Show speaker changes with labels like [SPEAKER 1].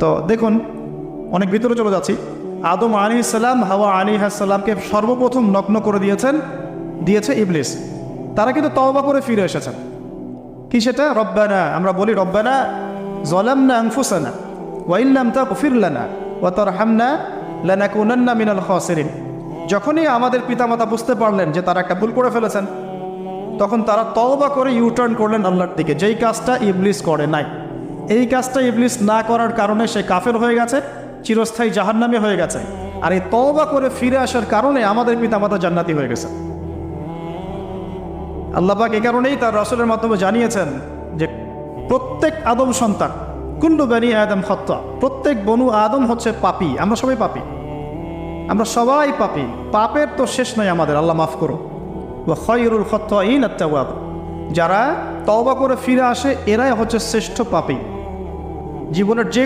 [SPEAKER 1] তো দেখুন, অনেক ভিতরে চলে যাচ্ছি। আদম আলী সাল্লাম হাওয়া আলী সাল্লামকে সর্বপ্রথম নগ্ন করে দিয়েছেন, দিয়েছে ইবলিস। তারা কিন্তু তওবা করে ফিরে এসেছেন। কি সেটা? রব্বানা, আমরা বলি রব্বানা জলাম জলামনা আনফুসানা ওয়াইল্লাম তা গফিরলানা ওয়া তারহামনা লানাকুনান্না মিনাল খাসিরিন। যখনই আমাদের পিতামাতা বুঝতে পারলেন যে তারা একটা ভুল করে ফেলেছেন, তখন তারা তওবা করে ইউটার্ন করলেন আল্লাহর দিকে। যেই কাজটা ইবলিস করে নাই। এই কাজটা ইবলিস না করার কারণে সে কাফের হয়ে গেছে, চিরস্থায়ী জাহান্নামে হয়ে গেছে। আর এই তওবা করে ফিরে আসার কারণে আমাদের পিতামাতা জান্নাতি হয়ে গেছে। আল্লাপাক এ কারণেই তার রসলের মাধ্যমে জানিয়েছেন যে প্রত্যেক আদম সন্তান, কুল্লু বানি আদম হত্যা প্রত্যেক বনু আদম হচ্ছে পাপি, আমরা সবাই পাপি। আমরা সবাই পাপি, পাপের তো শেষ নয় আমাদের, আল্লাহ মাফ করো খত্ত ইন আত্মাওয়াব যারা তওবা করে ফিরে আসে এরাই হচ্ছে শ্রেষ্ঠ পাপি। জীবনের যে